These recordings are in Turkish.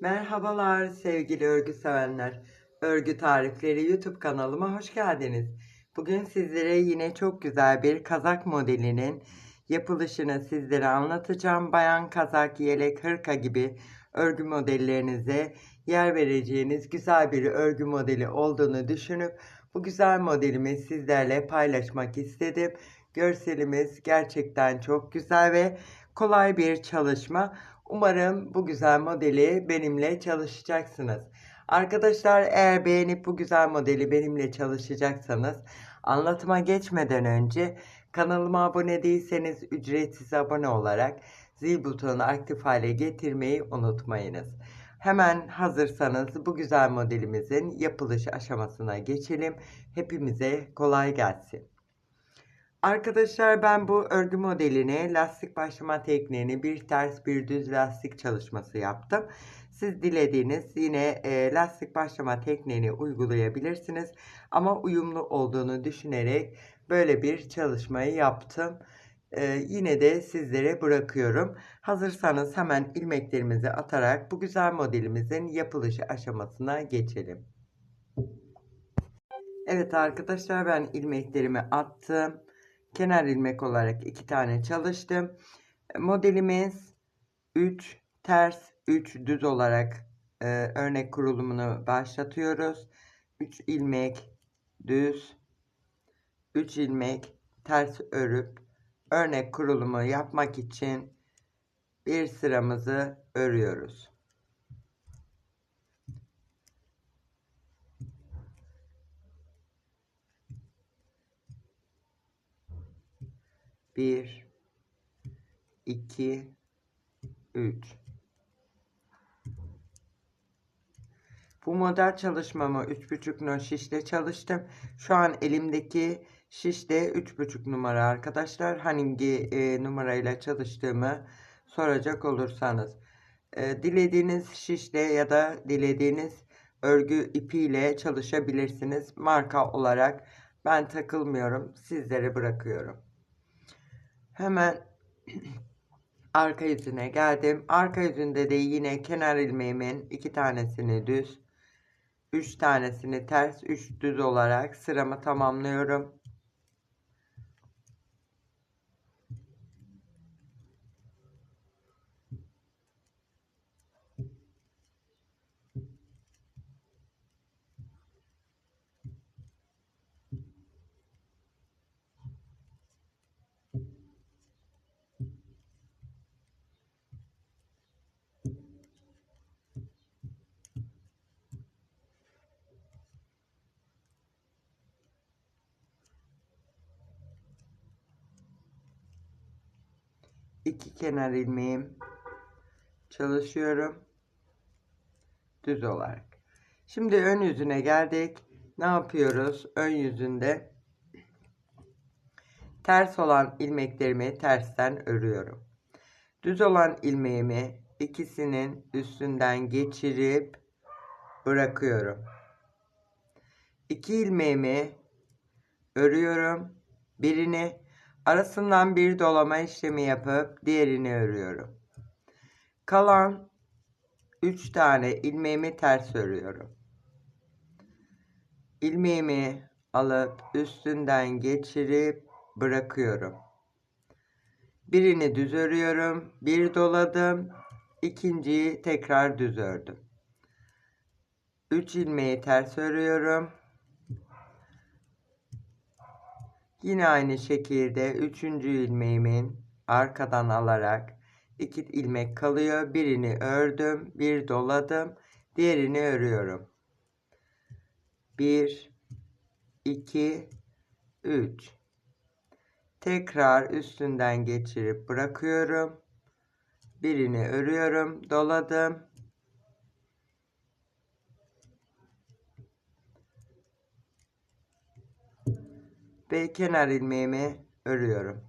Merhabalar sevgili örgü sevenler. Örgü tarifleri YouTube kanalıma hoş geldiniz. Bugün sizlere yine çok güzel bir kazak modelinin yapılışını sizlere anlatacağım. Bayan kazak, yelek, hırka gibi örgü modellerinize yer vereceğiniz güzel bir örgü modeli olduğunu düşünüp bu güzel modelimi sizlerle paylaşmak istedim. Görselimiz gerçekten çok güzel ve kolay bir çalışma. Umarım bu güzel modeli benimle çalışacaksınız. Arkadaşlar eğer beğenip bu güzel modeli benimle çalışacaksanız anlatıma geçmeden önce kanalıma abone değilseniz ücretsiz abone olarak zil butonunu aktif hale getirmeyi unutmayınız. Hemen hazırsanız bu güzel modelimizin yapılış aşamasına geçelim. Hepimize kolay gelsin. Arkadaşlar ben bu örgü modeline lastik başlama tekniğini bir ters bir düz lastik çalışması yaptım. Siz dilediğiniz yine e, lastik başlama tekniğini uygulayabilirsiniz. Ama uyumlu olduğunu düşünerek böyle bir çalışmayı yaptım. E, yine de sizlere bırakıyorum. Hazırsanız hemen ilmeklerimizi atarak bu güzel modelimizin yapılışı aşamasına geçelim. Evet arkadaşlar ben ilmeklerimi attım kenar ilmek olarak iki tane çalıştım. Modelimiz 3 ters 3 düz olarak e, örnek kurulumunu başlatıyoruz. 3 ilmek düz 3 ilmek ters örüp örnek kurulumu yapmak için bir sıramızı örüyoruz. Bir, iki, üç. Bu model çalışmamı üç buçuk no şişle çalıştım. Şu an elimdeki şiş de üç buçuk numara arkadaşlar. Hangi e, numarayla çalıştığımı soracak olursanız. E, dilediğiniz şişle ya da dilediğiniz örgü ipiyle çalışabilirsiniz. Marka olarak ben takılmıyorum. Sizlere bırakıyorum. Hemen arka yüzüne geldim. Arka yüzünde de yine kenar ilmeğimin iki tanesini düz, üç tanesini ters, üç düz olarak sıramı tamamlıyorum. İki kenar ilmeğim çalışıyorum düz olarak. Şimdi ön yüzüne geldik. Ne yapıyoruz? Ön yüzünde ters olan ilmeklerimi tersten örüyorum. Düz olan ilmeğimi ikisinin üstünden geçirip bırakıyorum. İki ilmeğimi örüyorum. Birini Arasından bir dolama işlemi yapıp diğerini örüyorum. Kalan 3 tane ilmeğimi ters örüyorum. İlmeğimi alıp üstünden geçirip bırakıyorum. Birini düz örüyorum, bir doladım, ikinciyi tekrar düz ördüm. 3 ilmeği ters örüyorum. Yine aynı şekilde üçüncü ilmeğimin arkadan alarak iki ilmek kalıyor. Birini ördüm, bir doladım, diğerini örüyorum. 1 2 3 Tekrar üstünden geçirip bırakıyorum. Birini örüyorum, doladım. Ve kenar ilmeğimi örüyorum.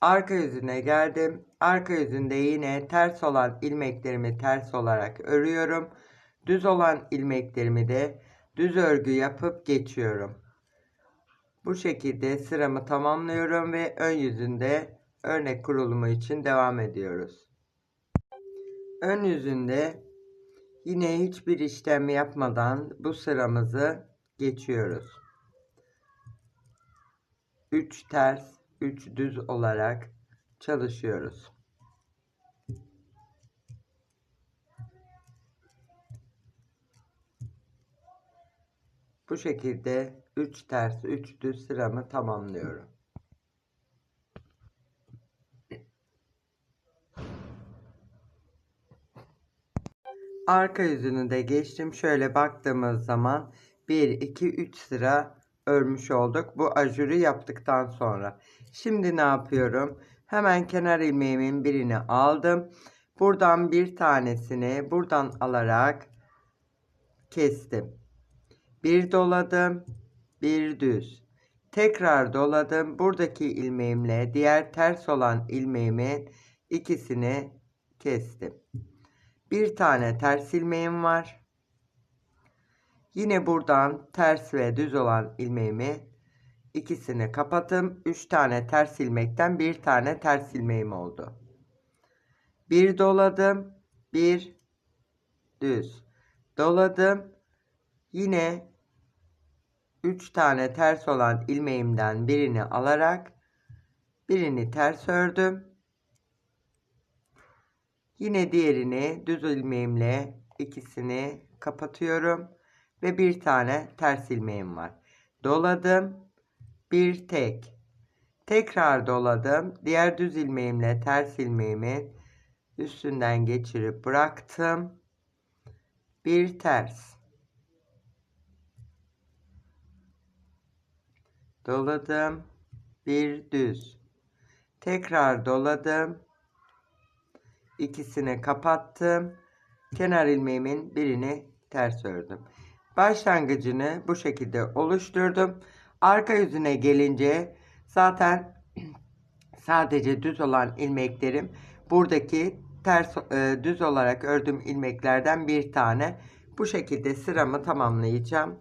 Arka yüzüne geldim. Arka yüzünde yine ters olan ilmeklerimi ters olarak örüyorum. Düz olan ilmeklerimi de düz örgü yapıp geçiyorum. Bu şekilde sıramı tamamlıyorum ve ön yüzünde örnek kurulumu için devam ediyoruz. ön yüzünde yine hiçbir işlem yapmadan bu sıramızı geçiyoruz. 3 ters, 3 düz olarak çalışıyoruz. Bu şekilde 3 ters 3 düz sıramı tamamlıyorum. Arka yüzünü de geçtim. Şöyle baktığımız zaman 1 2 3 sıra örmüş olduk. Bu ajurü yaptıktan sonra. Şimdi ne yapıyorum? Hemen kenar ilmeğimin birini aldım. Buradan bir tanesini buradan alarak kestim. Bir doladım, bir düz. Tekrar doladım. Buradaki ilmeğimle diğer ters olan ilmeğimin ikisini kestim. Bir tane ters ilmeğim var. Yine buradan ters ve düz olan ilmeğimi ikisini kapattım. 3 tane ters ilmekten bir tane ters ilmeğim oldu. Bir doladım, bir düz. Doladım. Yine 3 tane ters olan ilmeğimden birini alarak birini ters ördüm. Yine diğerini düz ilmeğimle ikisini kapatıyorum ve bir tane ters ilmeğim var. Doladım. Bir tek. Tekrar doladım. Diğer düz ilmeğimle ters ilmeğimi üstünden geçirip bıraktım. Bir ters. Doladım. Bir düz. Tekrar doladım. İkisini kapattım. Kenar ilmeğimin birini ters ördüm. Başlangıcını bu şekilde oluşturdum. Arka yüzüne gelince zaten sadece düz olan ilmeklerim buradaki ters e, düz olarak ördüğüm ilmeklerden bir tane bu şekilde sıramı tamamlayacağım.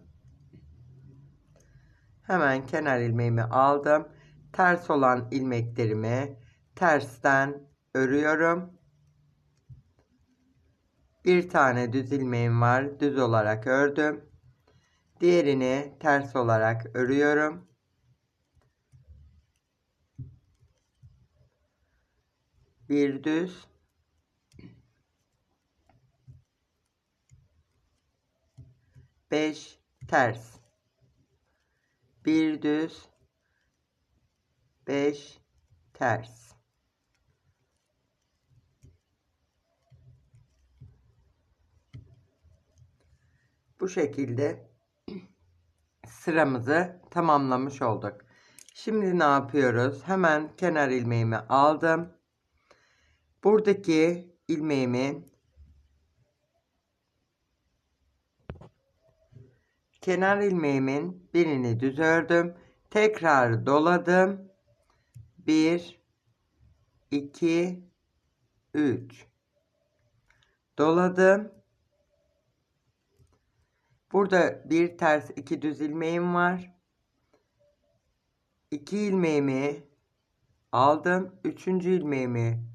Hemen kenar ilmeğimi aldım. Ters olan ilmeklerimi tersten örüyorum. Bir tane düz ilmeğim var. Düz olarak ördüm. Diğerini ters olarak örüyorum. Bir düz. Beş ters. Bir düz. Beş ters. Bu şekilde sıramızı tamamlamış olduk. Şimdi ne yapıyoruz? Hemen kenar ilmeğimi aldım. Buradaki ilmeğimi kenar ilmeğimin birini düz ördüm. Tekrar doladım. 1 2 3 doladım. Burada bir ters iki düz ilmeğim var. İki ilmeğimi aldım. Üçüncü ilmeğimi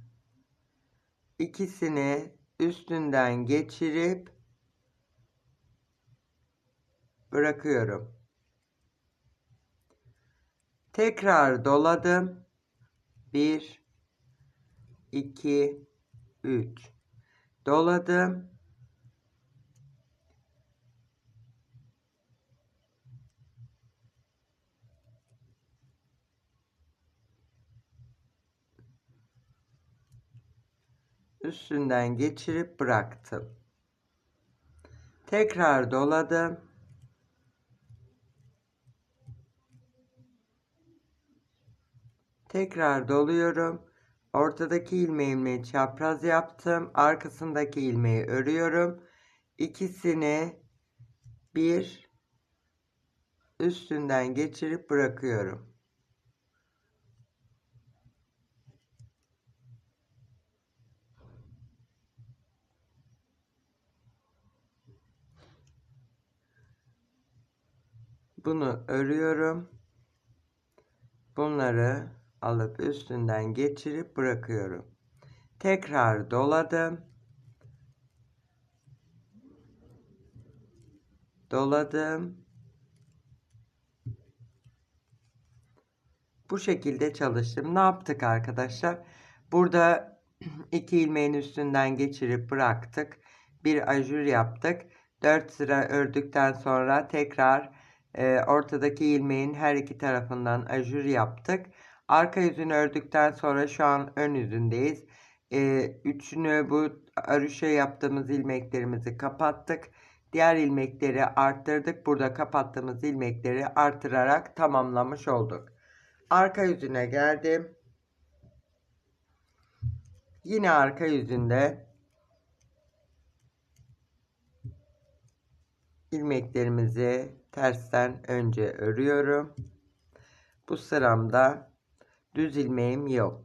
ikisini üstünden geçirip bırakıyorum. Tekrar doladım. 1 2 3 doladım. Üstünden geçirip bıraktım. Tekrar doladım. Tekrar doluyorum. Ortadaki ilmeğimi çapraz yaptım. Arkasındaki ilmeği örüyorum. İkisini bir üstünden geçirip bırakıyorum. Bunu örüyorum. Bunları alıp üstünden geçirip bırakıyorum. Tekrar doladım. Doladım. Bu şekilde çalıştım. Ne yaptık arkadaşlar? Burada iki ilmeğin üstünden geçirip bıraktık. Bir ajur yaptık. 4 sıra ördükten sonra tekrar e, ortadaki ilmeğin her iki tarafından ajur yaptık. Arka yüzünü ördükten sonra şu an ön yüzündeyiz. E, üçünü bu aruşa yaptığımız ilmeklerimizi kapattık. Diğer ilmekleri arttırdık. Burada kapattığımız ilmekleri artırarak tamamlamış olduk. Arka yüzüne geldim. Yine arka yüzünde ilmeklerimizi tersten önce örüyorum. Bu sıramda düz ilmeğim yok.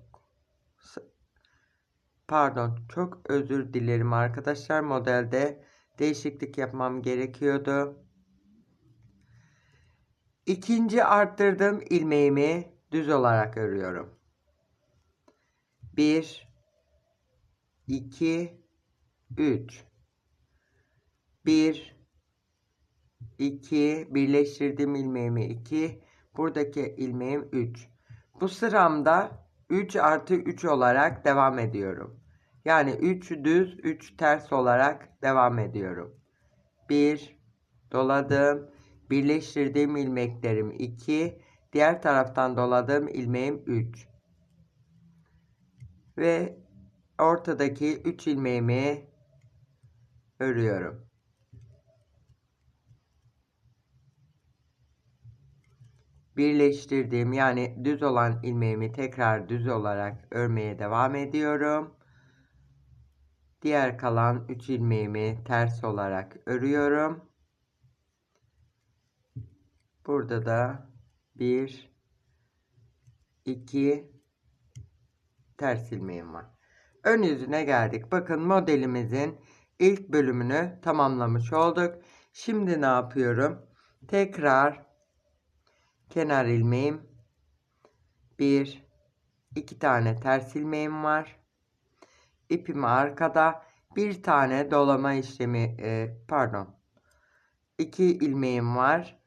Pardon, çok özür dilerim arkadaşlar. Modelde değişiklik yapmam gerekiyordu. İkinci arttırdığım ilmeğimi düz olarak örüyorum. 1 2 3 1 2 birleştirdim ilmeğimi 2 buradaki ilmeğim 3 bu sıramda 3 artı 3 olarak devam ediyorum. Yani 3 düz 3 ters olarak devam ediyorum. 1 doladım. Birleştirdiğim ilmeklerim 2 diğer taraftan doladığım ilmeğim 3 ve ortadaki 3 ilmeğimi örüyorum birleştirdiğim yani düz olan ilmeğimi tekrar düz olarak örmeye devam ediyorum. Diğer kalan 3 ilmeğimi ters olarak örüyorum. Burada da 1 2 ters ilmeğim var. Ön yüzüne geldik. Bakın modelimizin ilk bölümünü tamamlamış olduk. Şimdi ne yapıyorum? Tekrar kenar ilmeğim. Bir iki tane ters ilmeğim var. İpimi arkada bir tane dolama işlemi e, pardon. İki ilmeğim var.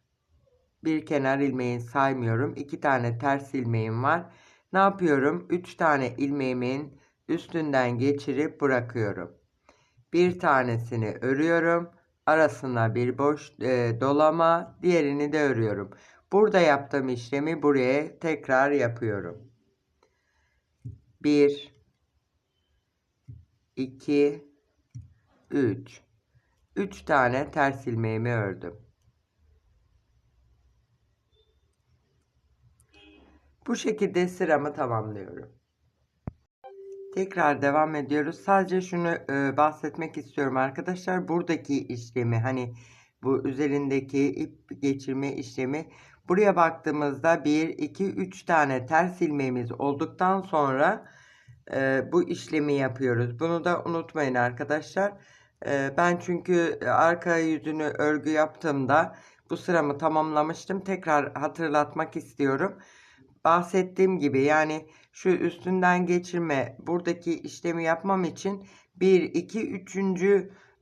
Bir kenar ilmeği saymıyorum. İki tane ters ilmeğim var. Ne yapıyorum? Üç tane ilmeğimin üstünden geçirip bırakıyorum. Bir tanesini örüyorum. Arasına bir boş e, dolama diğerini de örüyorum Burada yaptığım işlemi buraya tekrar yapıyorum. 1 2 3 3 tane ters ilmeğimi ördüm. Bu şekilde sıramı tamamlıyorum. Tekrar devam ediyoruz. Sadece şunu e, bahsetmek istiyorum arkadaşlar. Buradaki işlemi hani bu üzerindeki ip geçirme işlemi Buraya baktığımızda 1, 2, 3 tane ters ilmeğimiz olduktan sonra e, bu işlemi yapıyoruz. Bunu da unutmayın arkadaşlar. E, ben çünkü arka yüzünü örgü yaptığımda bu sıramı tamamlamıştım. Tekrar hatırlatmak istiyorum. Bahsettiğim gibi yani şu üstünden geçirme buradaki işlemi yapmam için 1, 2, 3.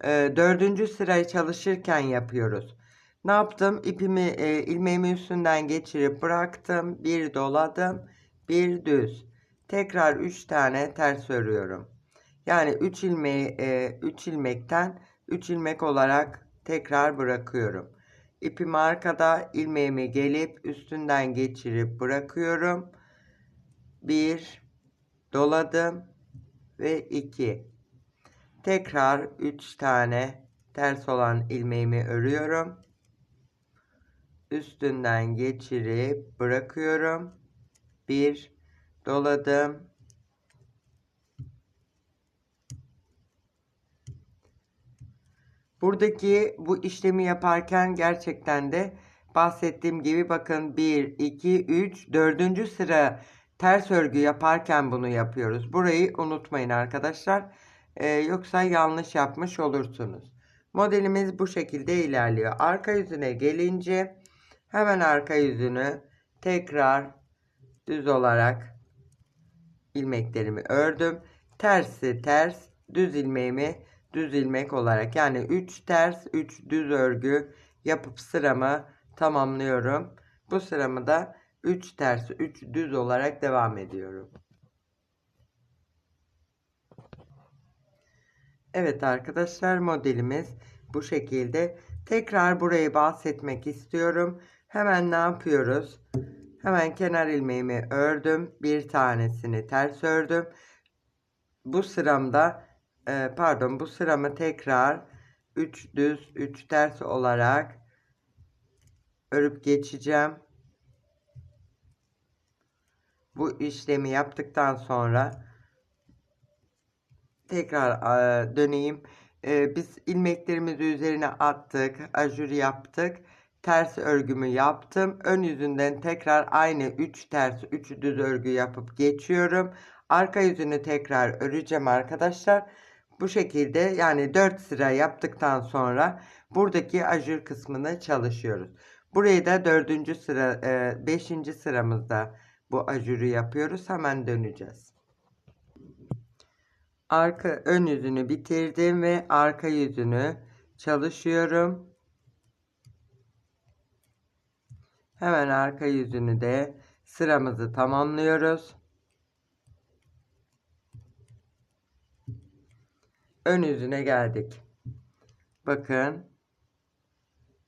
4. sırayı çalışırken yapıyoruz. Ne yaptım? İpimi e, ilmeğimi üstünden geçirip bıraktım. Bir doladım. Bir düz. Tekrar 3 tane ters örüyorum. Yani 3 ilmeği 3 e, ilmekten 3 ilmek olarak tekrar bırakıyorum. İpimi arkada ilmeğimi gelip üstünden geçirip bırakıyorum. 1 doladım ve 2 tekrar 3 tane ters olan ilmeğimi örüyorum üstünden geçirip bırakıyorum. Bir doladım. Buradaki bu işlemi yaparken gerçekten de bahsettiğim gibi bakın 1, 2, 3, 4. sıra ters örgü yaparken bunu yapıyoruz. Burayı unutmayın arkadaşlar. Ee, yoksa yanlış yapmış olursunuz. Modelimiz bu şekilde ilerliyor. Arka yüzüne gelince Hemen arka yüzünü tekrar düz olarak ilmeklerimi ördüm. Tersi ters, düz ilmeğimi düz ilmek olarak yani 3 ters 3 düz örgü yapıp sıramı tamamlıyorum. Bu sıramı da 3 ters 3 düz olarak devam ediyorum. Evet arkadaşlar modelimiz bu şekilde. Tekrar burayı bahsetmek istiyorum. Hemen ne yapıyoruz? Hemen kenar ilmeğimi ördüm. Bir tanesini ters ördüm. Bu sıramda e, pardon bu sıramı tekrar 3 düz 3 ters olarak örüp geçeceğim. Bu işlemi yaptıktan sonra tekrar e, döneyim. E, biz ilmeklerimizi üzerine attık, ajur yaptık. Ters örgümü yaptım. Ön yüzünden tekrar aynı 3 ters 3 düz örgü yapıp geçiyorum. Arka yüzünü tekrar öreceğim arkadaşlar. Bu şekilde yani 4 sıra yaptıktan sonra buradaki ajur kısmını çalışıyoruz. Burayı da 4. sıra 5. E, sıramızda bu ajuru yapıyoruz. Hemen döneceğiz. Arka ön yüzünü bitirdim ve arka yüzünü çalışıyorum. Hemen arka yüzünü de sıramızı tamamlıyoruz. Ön yüzüne geldik. Bakın.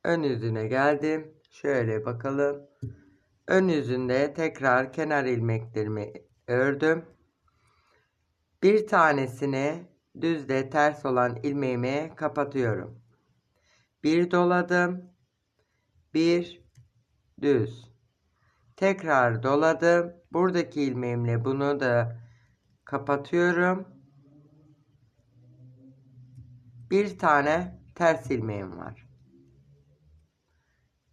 Ön yüzüne geldim. Şöyle bakalım. Ön yüzünde tekrar kenar ilmeklerimi ördüm. Bir tanesini düzde ters olan ilmeğimi kapatıyorum. Bir doladım. Bir düz. Tekrar doladım. Buradaki ilmeğimle bunu da kapatıyorum. Bir tane ters ilmeğim var.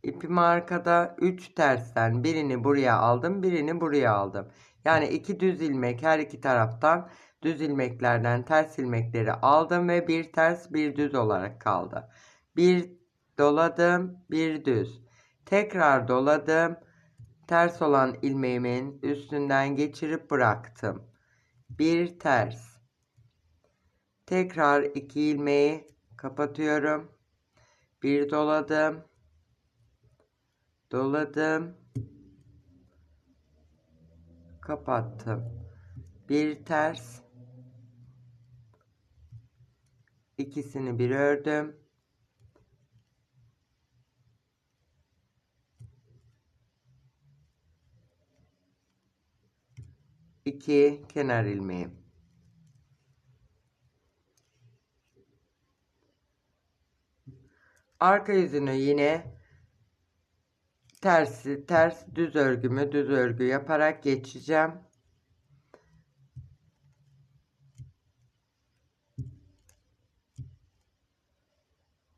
İpim arkada 3 tersten birini buraya aldım birini buraya aldım. Yani iki düz ilmek her iki taraftan düz ilmeklerden ters ilmekleri aldım ve bir ters bir düz olarak kaldı. Bir doladım bir düz. Tekrar doladım. Ters olan ilmeğimin üstünden geçirip bıraktım. Bir ters. Tekrar iki ilmeği kapatıyorum. Bir doladım doladım kapattım bir ters ikisini bir ördüm iki kenar ilmeği arka yüzünü yine tersi ters düz örgümü düz örgü yaparak geçeceğim.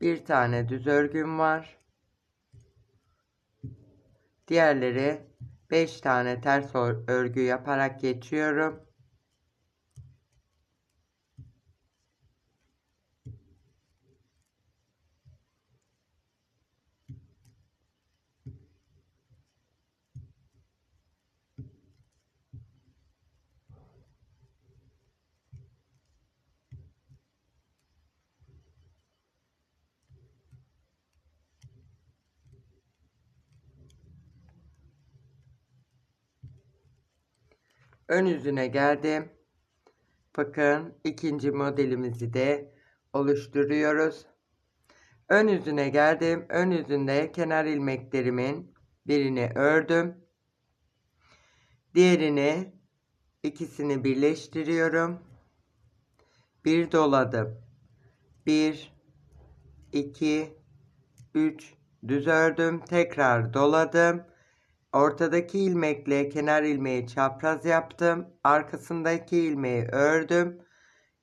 Bir tane düz örgüm var. Diğerleri 5 tane ters örgü yaparak geçiyorum. Ön yüzüne geldim. Bakın ikinci modelimizi de oluşturuyoruz. Ön yüzüne geldim. Ön yüzünde kenar ilmeklerimin birini ördüm. Diğerini ikisini birleştiriyorum. Bir doladım. Bir, iki, üç düz ördüm. Tekrar doladım. Ortadaki ilmekle kenar ilmeği çapraz yaptım. Arkasındaki ilmeği ördüm.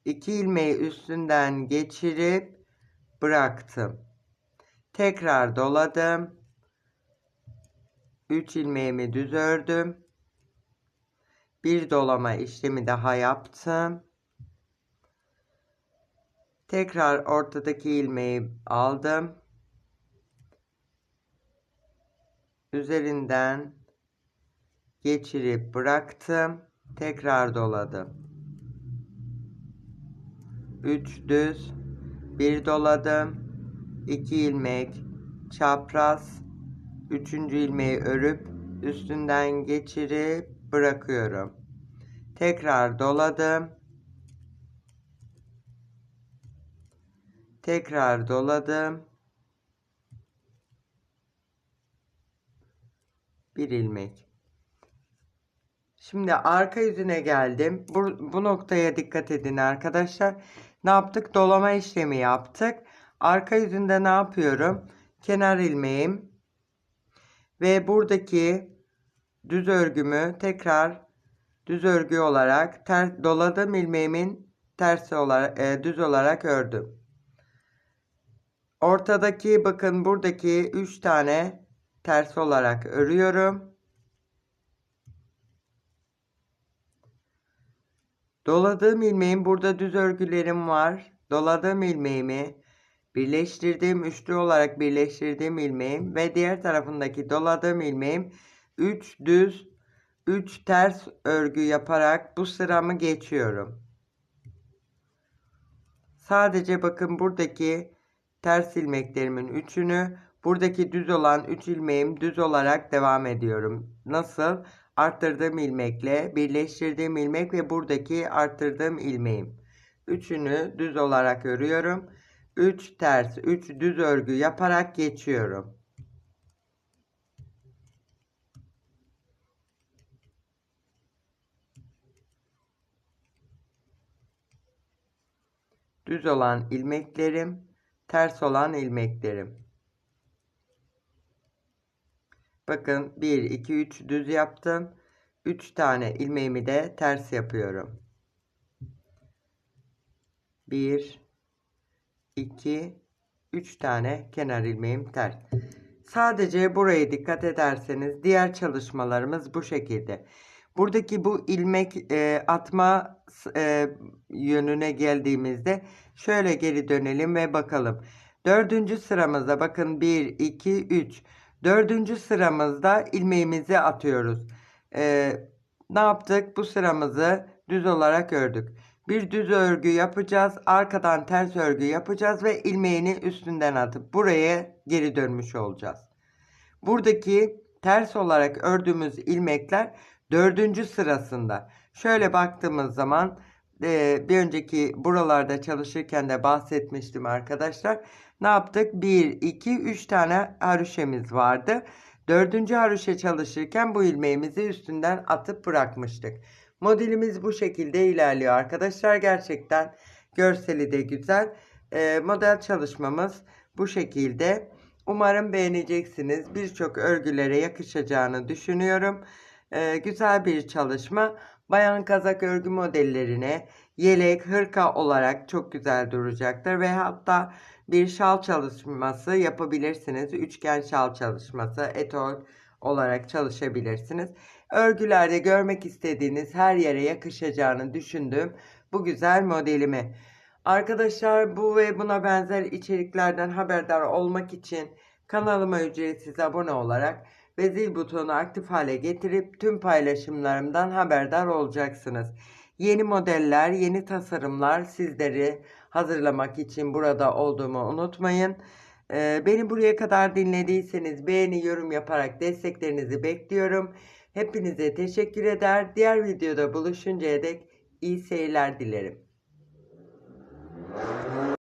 İki ilmeği üstünden geçirip bıraktım. Tekrar doladım. 3 ilmeğimi düz ördüm. Bir dolama işlemi daha yaptım. Tekrar ortadaki ilmeği aldım. Üzerinden geçirip bıraktım. Tekrar doladım. 3 düz, bir doladım. 2 ilmek çapraz üçüncü ilmeği örüp üstünden geçirip bırakıyorum. Tekrar doladım. Tekrar doladım. Bir ilmek. Şimdi arka yüzüne geldim. Bu, bu noktaya dikkat edin arkadaşlar. Ne yaptık? Dolama işlemi yaptık. Arka yüzünde ne yapıyorum? Kenar ilmeğim ve buradaki düz örgümü tekrar düz örgü olarak ter, doladığım ilmeğimin tersi olarak e, düz olarak ördüm. Ortadaki bakın buradaki 3 tane ters olarak örüyorum. Doladığım ilmeğim burada düz örgülerim var. Doladığım ilmeğimi birleştirdiğim üçlü olarak birleştirdiğim ilmeğim ve diğer tarafındaki doladığım ilmeğim 3 düz 3 ters örgü yaparak bu sıramı geçiyorum. Sadece bakın buradaki ters ilmeklerimin üçünü buradaki düz olan 3 ilmeğim düz olarak devam ediyorum. Nasıl? Arttırdığım ilmekle birleştirdiğim ilmek ve buradaki arttırdığım ilmeğim. Üçünü düz olarak örüyorum. 3 ters 3 düz örgü yaparak geçiyorum. Düz olan ilmeklerim, ters olan ilmeklerim. Bakın 1 2 3 düz yaptım. 3 tane ilmeğimi de ters yapıyorum. 1 2 3 tane kenar ilmeğim ters. Sadece buraya dikkat ederseniz diğer çalışmalarımız bu şekilde. Buradaki bu ilmek e, atma e, yönüne geldiğimizde şöyle geri dönelim ve bakalım. Dördüncü sıramızda bakın 1, 2, 3. Dördüncü sıramızda ilmeğimizi atıyoruz. E, ne yaptık? Bu sıramızı düz olarak ördük. Bir düz örgü yapacağız. Arkadan ters örgü yapacağız ve ilmeğini üstünden atıp buraya geri dönmüş olacağız. Buradaki ters olarak ördüğümüz ilmekler dördüncü sırasında. Şöyle baktığımız zaman e, bir önceki buralarda çalışırken de bahsetmiştim arkadaşlar. Ne yaptık? 1, 2, 3 tane haroşemiz vardı. Dördüncü haroşa çalışırken bu ilmeğimizi üstünden atıp bırakmıştık. Modelimiz bu şekilde ilerliyor arkadaşlar. Gerçekten görseli de güzel. E, model çalışmamız bu şekilde. Umarım beğeneceksiniz. Birçok örgülere yakışacağını düşünüyorum. E, güzel bir çalışma. Bayan kazak örgü modellerine yelek, hırka olarak çok güzel duracaktır. Ve hatta bir şal çalışması yapabilirsiniz. Üçgen şal çalışması, etol olarak çalışabilirsiniz. Örgülerde görmek istediğiniz her yere yakışacağını düşündüğüm bu güzel modelimi. Arkadaşlar bu ve buna benzer içeriklerden haberdar olmak için kanalıma ücretsiz abone olarak ve zil butonu aktif hale getirip tüm paylaşımlarımdan haberdar olacaksınız. Yeni modeller, yeni tasarımlar sizleri hazırlamak için burada olduğumu unutmayın. Ee, beni buraya kadar dinlediyseniz beğeni, yorum yaparak desteklerinizi bekliyorum. Hepinize teşekkür eder. Diğer videoda buluşuncaya dek iyi seyirler dilerim.